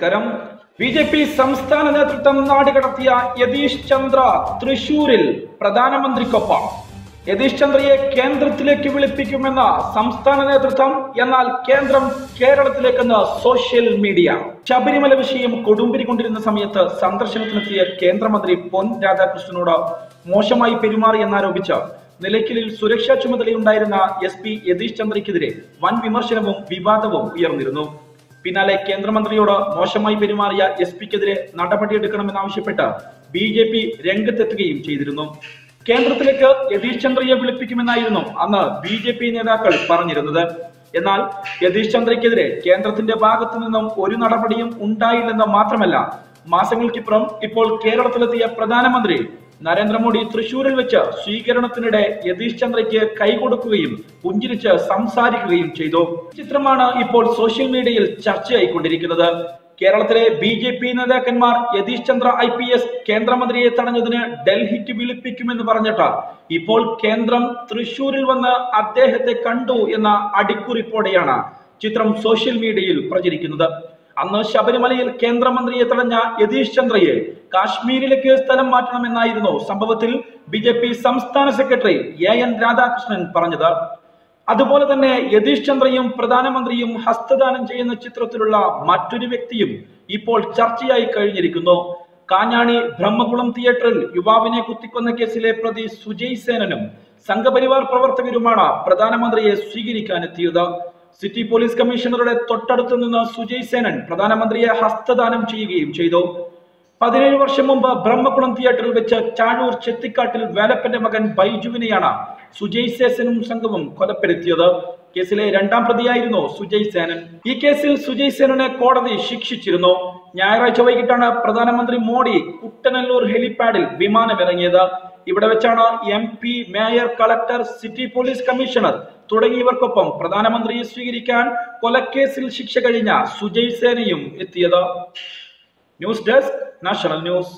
നമസ്കാരം. B J P സംസ്ഥാന നേതൃത്വം നാടുകടത്തിയ യതീഷ് ചന്ദ്ര തൃശൂരിൽ പ്രധാനമന്ത്രിക്കൊപ്പം. യതീഷ് ചന്ദ്രയെ കേന്ദ്രത്തിലേക്ക് വിളിപ്പിക്കുമെന്ന സംസ്ഥാന നേതൃത്വം എന്നാൽ കേന്ദ്രം കേരളത്തിലേക്കെന്ന് സോഷ്യൽ മീഡിയ. ശബരിമല വിഷയം കൊടുമ്പിരി കൊണ്ടിരുന്ന സമയത്ത് സന്ദർശനത്തിനെത്തിയ കേന്ദ്രമന്ത്രി പൊൻ രാധാകൃഷ്ണനോട് മോശമായി പെരുമാറി എന്നാരോപിച്ച് നിലയ്ക്കലിൽ സുരക്ഷാ ചുമതലയുണ്ടായിരുന്ന എസ് പി യതീഷ് ചന്ദ്രയ്ക്കെതിരെ വൻ വിമർശനവും വിവാദവും ഉയർന്നിരുന്നു. പിന്നാലെ കേന്ദ്രമന്ത്രിയോട് മോശമായി പെരുമാറിയ എസ് പിക്കെതിരെ നടപടിയെടുക്കണമെന്നാവശ്യപ്പെട്ട് ബി ജെ പി രംഗത്തെത്തുകയും ചെയ്തിരുന്നു. കേന്ദ്രത്തിലേക്ക് യതീഷ് ചന്ദ്രയെ വിളിപ്പിക്കുമെന്നായിരുന്നു അന്ന് ബി ജെ പി നേതാക്കൾ പറഞ്ഞിരുന്നത്. എന്നാൽ യതീഷ് ചന്ദ്രയ്ക്കെതിരെ കേന്ദ്രത്തിന്റെ ഭാഗത്തു നിന്നും ഒരു നടപടിയും ഉണ്ടായില്ലെന്ന് മാത്രമല്ല മാസങ്ങൾക്കിപ്പുറം ഇപ്പോൾ കേരളത്തിലെത്തിയ പ്രധാനമന്ത്രി നരേന്ദ്രമോദി തൃശൂരിൽ വെച്ച് സ്വീകരണത്തിനിടെ യതീഷ് ചന്ദ്രയ്ക്ക് കൈകൊടുക്കുകയും പുഞ്ചിരിച്ച് സംസാരിക്കുകയും ചെയ്തു. ചിത്രമാണ് ഇപ്പോൾ സോഷ്യൽ മീഡിയയിൽ ചർച്ചയായിക്കൊണ്ടിരിക്കുന്നത്. കേരളത്തിലെ ബി ജെ പി നേതാക്കന്മാർ Yathish Chandra I P S കേന്ദ്രമന്ത്രിയെ തടഞ്ഞതിന് ഡൽഹിക്ക് വിളിപ്പിക്കുമെന്ന് പറഞ്ഞിട്ട് ഇപ്പോൾ കേന്ദ്രം തൃശൂരിൽ വന്ന് അദ്ദേഹത്തെ കണ്ടു എന്ന അടിക്കുറിപ്പോടെയാണ് ചിത്രം സോഷ്യൽ മീഡിയയിൽ പ്രചരിക്കുന്നത്. അന്ന് ശബരിമലയിൽ കേന്ദ്രമന്ത്രിയെ തടഞ്ഞ യതീഷ് ചന്ദ്രയെ കാശ്മീരിലേക്ക് സ്ഥലം മാറ്റണമെന്നായിരുന്നു സംഭവത്തിൽ ബി ജെ പി സംസ്ഥാന സെക്രട്ടറി എ എൻ രാധാകൃഷ്ണൻ പറഞ്ഞത്. അതുപോലെ തന്നെ യതീഷ് ചന്ദ്രയും പ്രധാനമന്ത്രിയും ഹസ്തദാനം ചെയ്യുന്ന ചിത്രത്തിലുള്ള മറ്റൊരു വ്യക്തിയും ഇപ്പോൾ ചർച്ചയായി കഴിഞ്ഞിരിക്കുന്നു. കാഞ്ഞാണി ബ്രഹ്മകുളം തിയേറ്ററിൽ യുവാവിനെ കുത്തിക്കൊന്ന കേസിലെ പ്രതി സുജയ് സേനനും സംഘപരിവാർ പ്രവർത്തകരുമാണ് പ്രധാനമന്ത്രിയെ സ്വീകരിക്കാൻ സ്വീകരിക്കാനെത്തിയത്. സിറ്റി പോലീസ് കമ്മീഷണറുടെ തൊട്ടടുത്ത് നിന്ന് സുജയ് സേനൻ പ്രധാനമന്ത്രിയെ ഹസ്തദാനം ചെയ്യുകയും ചെയ്തു. പതിനേഴ് വർഷം മുമ്പ് ബ്രഹ്മകുളം തിയേറ്ററിൽ വെച്ച് ചാഴൂർ ചെത്തിക്കാട്ടിൽ വേലപ്പന്റെ മകൻ ബൈജുവിനെയാണ് സുജയ് സേസനും സംഘവും കൊലപ്പെടുത്തിയത്. കേസിലെ രണ്ടാം പ്രതിയായിരുന്നു സുജയ് സേനൻ. ഈ കേസിൽ സുജയ് സേനനെ കോടതി ശിക്ഷിച്ചിരുന്നു. ഞായറാഴ്ച വൈകിട്ടാണ് പ്രധാനമന്ത്രി മോഡി കുട്ടനല്ലൂർ ഹെലിപാഡിൽ വിമാനമിറങ്ങിയത്. ഇവിടെ വെച്ചാണ് M P mayor collector city police commissioner തുടങ്ങിയവർക്കൊപ്പം പ്രധാനമന്ത്രിയെ സ്വീകരിക്കാൻ കൊലക്കേസിൽ ശിക്ഷ കഴിഞ്ഞ സുജയ് സേനയും എത്തിയത്. News desk national news